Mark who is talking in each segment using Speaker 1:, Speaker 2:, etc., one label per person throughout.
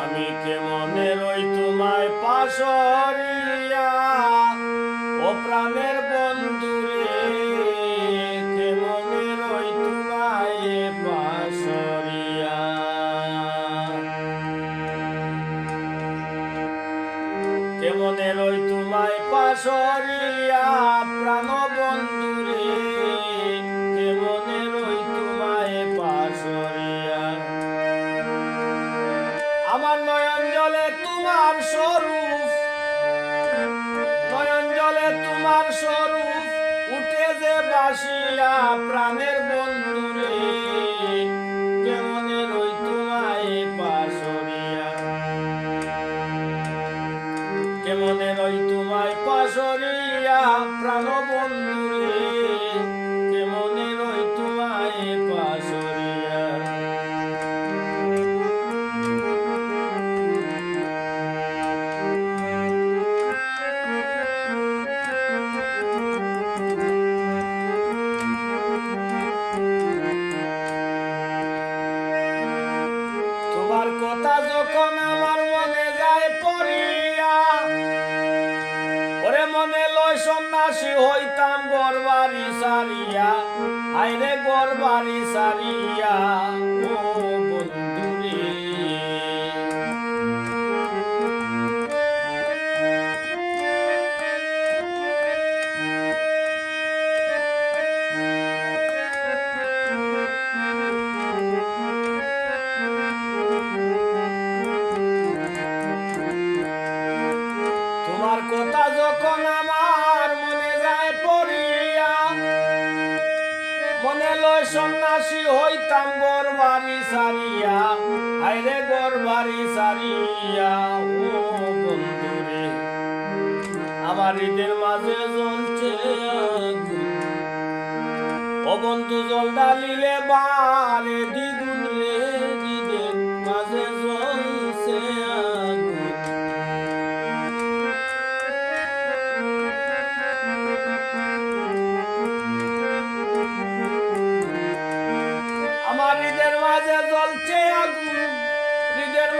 Speaker 1: আমি কেমনে রই তোমায় পাশরিয়া? ও প্রাণের বন্ধুরে কেমনে রই তোমায় কেমনে রই তোমায় পাশরিয়া? প্রাণ বন্ধুরে কেমনে আমার নয়ন জলে তোমার নয়ন জলে তোমার উঠে যে প্রাণের কেমনে তোমায় পাশরিয়া সন্ন্যাসী হইতাম গরবারি সারিয়া। আইরে গরবারি সারিয়া। ও সন্ন্যাসী হইতাম গরবারি সারিয়া আইরে গরবারি সারিয়া, ও বন্ধুরে, আমার ঈদের মাঝে জ্বলছে। ও বন্ধু, জল ডালিলে বারে দ্বিগুণ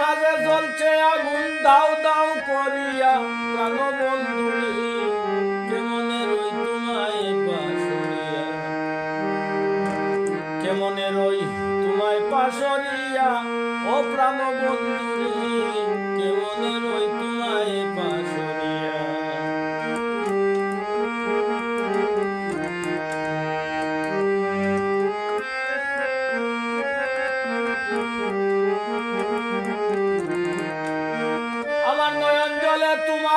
Speaker 1: মাঝে জ্বলছে আগুন, দাও দাও করিয়া। প্রাণ বন্ধু কেমনে রই তোমায় পাশরিয়া কেমনে রই তোমায় পাশরিয়া ও প্রাণ বন্ধু কেমনে রই তোমায় পাশরিয়া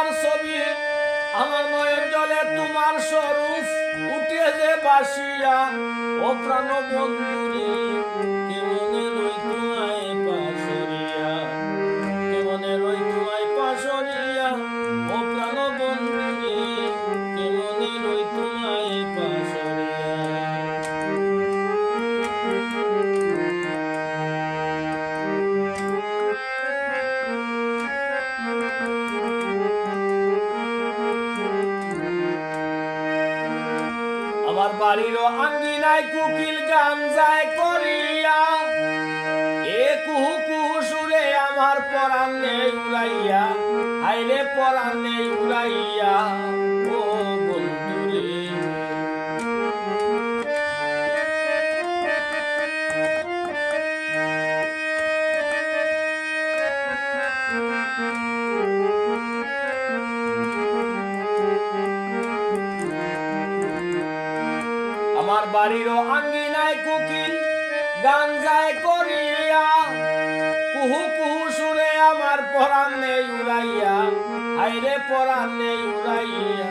Speaker 1: তোমার ছবি আমার নয়ন জলে তোমার স্বরূপ উঠে যে বাসিয়া ও প্রাণ বন্ধুরে বাড়ির আঙ্গিনায় কুকিল গান যায় করিয়া। এ কুহু কুহু সুরে আমার পরাণ উড়াইয়া। হাইরে পরাণ উড়াইয়া। আমার বাড়ির আঙ্গিনায় কুকিল গান যায় করিয়া কুহু কুহু সুরে আমার পরাণ নেই উড়াইয়া হাইরে পরাণ নেই উড়াইয়া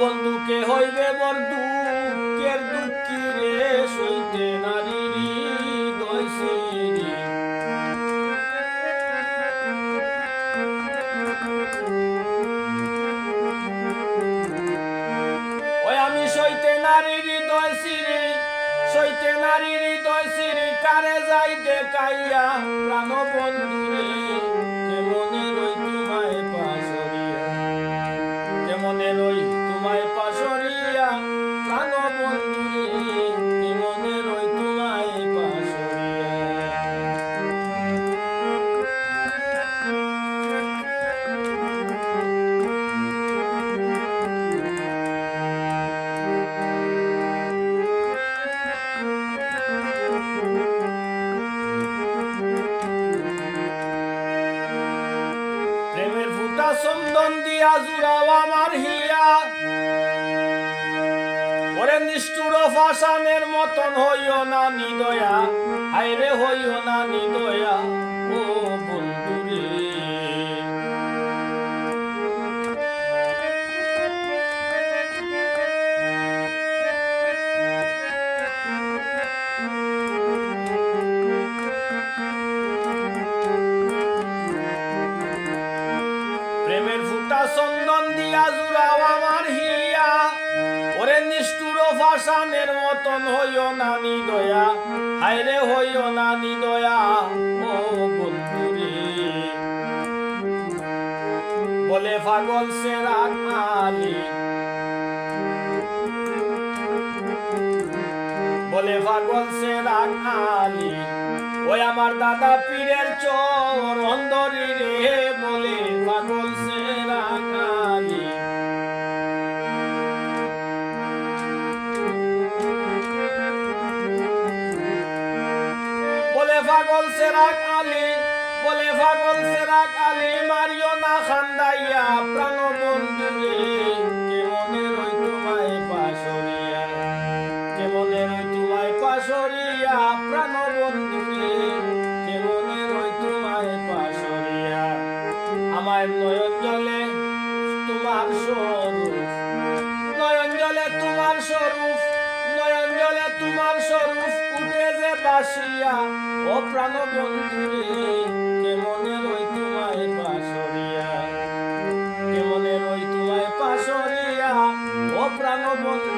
Speaker 1: বন্ধুকে হইবে বর দুঃখের দুঃখী রে? সইতে কারে যাইতে কাইয়া প্রাণ বন্ধুরে দিয়া জুড়াও আমার হিয়া। ওরে নিষ্ঠুর মতন হইও না নিদয়া। হাইরে হইও না নিদয়া। ও বন্ধুরে নিষ্ঠুর মতন হইও না নিদয়া। হাইরে হইও না নিদয়া, ও বন্ধুরে। বলে পাগল সেরা আলী। বলে পাগল সেরা আলী। ওই আমার দাদা পীরের চোর অন্দরি রে, বলে পাগল সেরাক আলী বলে পাগল সেরাক আলী মারিও না খান্দাইয়া প্রাণ আসিয়া, ও প্রাণ বন্ধুরে কেমনে রই তোমায় পাশরিয়া কেমনে রই তোমায় পাশরিয়া ও প্রাণ বন্ধু